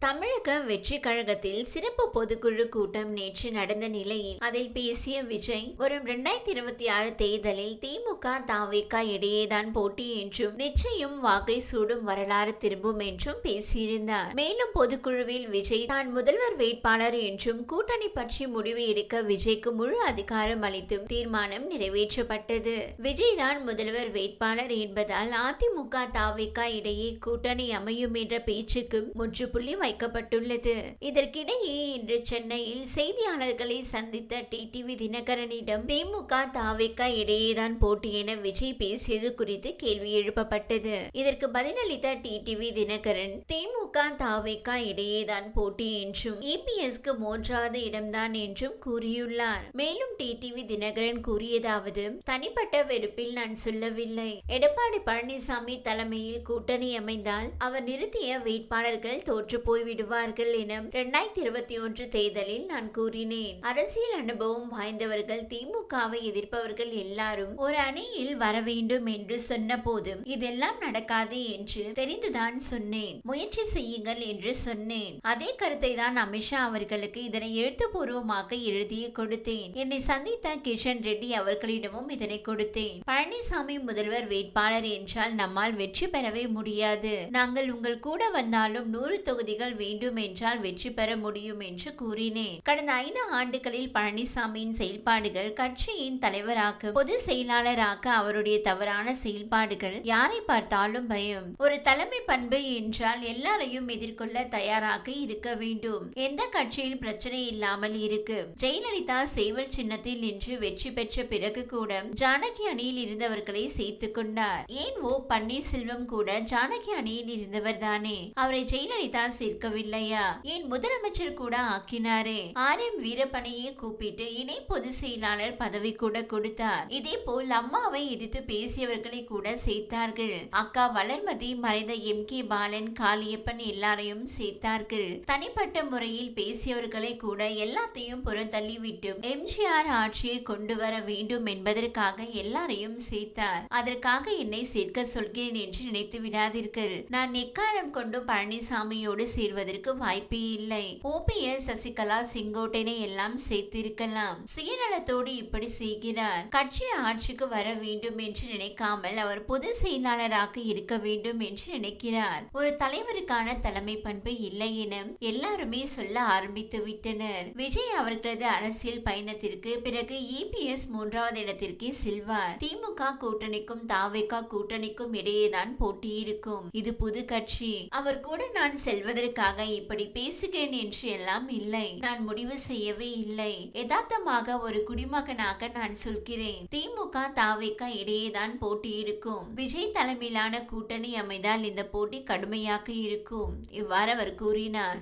தமிழக வெற்றி கழகத்தில் சிறப்பு பொதுக்குழு கூட்டம் நேற்று நடந்த நிலையில் அதில் பேசிய விஜய் வரும் இரண்டாயிரத்தி இருபத்தி ஆறு தேர்தலில் திமுக தாவேகா இடையேதான் போட்டி என்றும் நிச்சயம் வாக்கை சூடும் வரலாறு திரும்பும் என்றும் பேசியிருந்தார். மேலும் பொதுக்குழுவில் விஜய் தான் முதல்வர் வேட்பாளர் என்றும் கூட்டணி பற்றி முடிவு எடுக்க விஜய்க்கு முழு அதிகாரம் அளித்தும் தீர்மானம் நிறைவேற்றப்பட்டது. விஜய் தான் முதல்வர் வேட்பாளர் என்பதால் அதிமுக தாவேகா இடையே கூட்டணி அமையும் என்ற பேச்சுக்கும் முற்றுப்புள்ளி வைக்கப்பட்டுள்ளது. இதற்கிடையே இன்று சென்னையில் செய்தியாளர்களை சந்தித்த டிடிவி தினகரனிடம் திமுக தாவேகா இடையேதான் போட்டி என விஜய் பேசியது குறித்து கேள்வி எழுப்பப்பட்டது. இதற்கு பதிலளித்த டிடிவி தினகரன் திமுக தாவேகா இடையேதான் போட்டி என்றும் இபிஎஸ்க்கு மூன்றாவது இடம்தான் என்றும் கூறியுள்ளார். மேலும் டிடிவி தினகரன் கூறியதாவது தனிப்பட்ட வெறுப்பில் நான் சொல்லவில்லை. எடப்பாடி பழனிசாமி தலைமையில் கூட்டணி அமைந்தால் அவர் நிறுத்திய வேட்பாளர்கள் தோற்றுப்போய் போய்விடுவார்கள் என இரண்டாயிரத்தி இருபத்தி ஒன்று தேர்தலில் நான் கூறினேன். அரசியல் அனுபவம் வாய்ந்தவர்கள் திமுகவை எதிர்ப்பவர்கள் எல்லாரும் ஒரு அணியில் வர வேண்டும் என்று சொன்ன போதும் இதெல்லாம் நடக்காது என்று தெரிந்துதான் சொன்னேன். முயற்சி செய்யுங்கள் என்று சொன்னேன். அதே கருத்தை தான் அமித்ஷா அவர்களுக்கு இதனை எழுத்துப்பூர்வமாக எழுதி கொடுத்தேன். என்னை சந்தித்த கிஷன் ரெட்டி அவர்களிடமும் இதனை கொடுத்தேன். பழனிசாமி முதல்வர் வேட்பாளர் என்றால் நம்மால் வெற்றி பெறவே முடியாது. நாங்கள் உங்கள் கூட வந்தாலும் நூறு தொகுதிகள் வேண்டும் என்றால் வெற்றி பெற முடியும் என்று கூறினேன். கடந்த ஐந்து ஆண்டுகளில் பழனிசாமியின் செயல்பாடுகள் கட்சியின் தலைவராக பொது செயலாளராக அவருடைய தவறான செயல்பாடுகள் யாரை பார்த்தாலும் பயம். ஒரு தலைமை பண்பு என்றால் எல்லாரையும் எதிர்கொள்ள தயாராக இருக்க வேண்டும். எந்த கட்சியில் பிரச்சனை இல்லாமல் இருக்கு. ஜெயலலிதா சேவல் சின்னத்தில் நின்று வெற்றி பெற்ற பிறகு கூட ஜானகி அணியில் இருந்தவர்களை சேர்த்துக் கொண்டார். ஏன் ஓ பன்னீர்செல்வம் கூட ஜானகி அணியில் இருந்தவர் தானே? அவரை ஜெயலலிதா இருக்கவில்லையா? என் முதலமைச்சர் கூட ஆக்கினாரே. ஆர் எம் வீரப்பனையே கூப்பிட்டு இணை பொதுச் செயலாளர் பதவி கூட கொடுத்தார். இதே போல் அம்மாவை எதிர்த்து பேசியவர்களை கூட சேர்த்தார்கள். அக்கா வளர்மதி மறைந்த எம். கே. பாலன் காளியப்பன் எல்லாரையும் சேர்த்தார்கள். தனிப்பட்ட முறையில் பேசியவர்களை கூட எல்லாத்தையும் புறந்தள்ளிவிட்டு எம்ஜிஆர் ஆட்சியை கொண்டு வர வேண்டும் என்பதற்காக எல்லாரையும் சேர்த்தார். அதற்காக என்னை சேர்க்க சொல்கிறேன் என்று நினைத்து விடாதீர்கள். நான் எக்காலம் கொண்டும் பழனிசாமியோடு சேர் சேர்வதற்கு வாய்ப்பே இல்லை. ஓபிஎஸ் சசிகலா செங்கோட்டையனை எல்லாம் சேர்த்திருக்கலாம். சுயநலத்தோடு இப்படி செய்கிறார். கட்சி ஆட்சிக்கு வர வேண்டும் என்று நினைக்காமல் அவர் பொது செயலாளராக இருக்க வேண்டும் என்று நினைக்கிறார். ஒரு தலைவருக்கான தலைமை பண்பு இல்லை என எல்லாருமே சொல்ல ஆரம்பித்து விட்டனர். விஜய் அவர்களது அரசியல் பயணத்திற்கு பிறகு இபிஎஸ் மூன்றாவது இடத்திற்கே செல்வார். திமுக கூட்டணிக்கும் தாவேகா கூட்டணிக்கும் இடையேதான் போட்டி இருக்கும் இது புது கட்சி. அவர் கூட நான் செல்வதற்கு செல்வதற்காக இப்படி பேசுகிறேன் என்று எல்லாம் இல்லை. நான் முடிவு செய்யவே இல்லை. யதார்த்தமாக ஒரு குடிமகனாக நான் சொல்கிறேன். திமுக தாவேகா இடையேதான் போட்டி இருக்கும். விஜய் தலைமையிலான கூட்டணி அமைந்தால் இந்த போட்டி கடுமையாக இருக்கும். இவ்வாறு அவர் கூறினார்.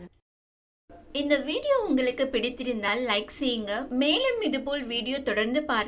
இந்த வீடியோ உங்களுக்கு பிடித்திருந்தால் லைக் செய்யுங்க. மேலும் இதுபோல் வீடியோ தொடர்ந்து பார்க்க